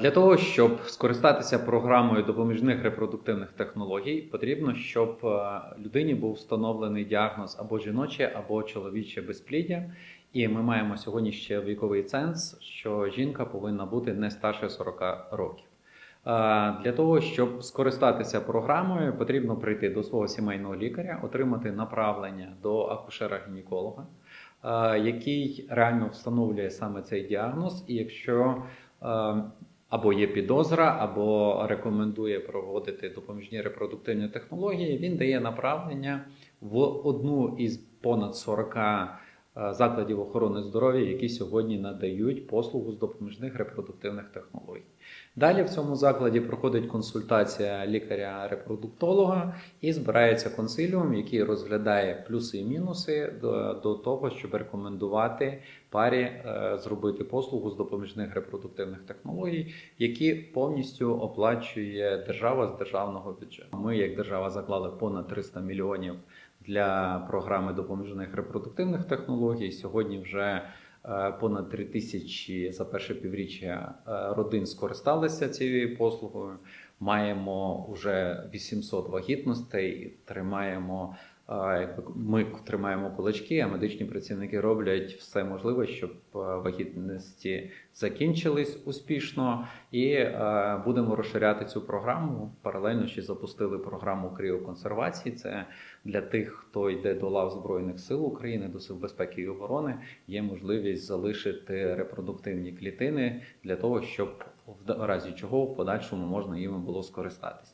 Для того, щоб скористатися програмою допоміжних репродуктивних технологій, потрібно, щоб е, людині був встановлений діагноз або жіноче, або чоловіче безпліддя. І ми маємо сьогодні ще віковий ценз, що жінка повинна бути не старше 40 років. Е, Для того, щоб скористатися програмою, потрібно прийти до свого сімейного лікаря, отримати направлення до акушера-гінеколога, е, який реально встановлює саме цей діагноз. І якщо або є підозра, або рекомендує проводити допоміжні репродуктивні технології, він дає направлення в одну із понад 40 е, закладів охорони здоров'я, які сьогодні надають послугу з допоміжних репродуктивних технологій. Далі в цьому закладі проходить консультація лікаря-репродуктолога і збирається консиліум, який розглядає плюси і мінуси до, до того, щоб рекомендувати парі е, зробити послугу з допоміжних репродуктивних технологій, які повністю оплачує держава з державного бюджету. Ми, як держава, заклали понад 300 мільйонів для програми допоміжних репродуктивних технологій. Сьогодні вже е, понад 3 тисячі за перше півріччя е, родин скористалися цією послугою. Маємо вже 800 вагітностей, тримаємо. Якби Ми тримаємо кулачки, а медичні працівники роблять все можливе, щоб е, вагітності закінчились успішно, і е, будемо розширяти цю програму. Паралельно ще запустили програму кріоконсервації. Це для тих, хто йде до лав Збройних сил України, до сил безпеки і оборони. Є можливість залишити репродуктивні клітини для того, щоб в разі чого в подальшому можна їм було скористатись.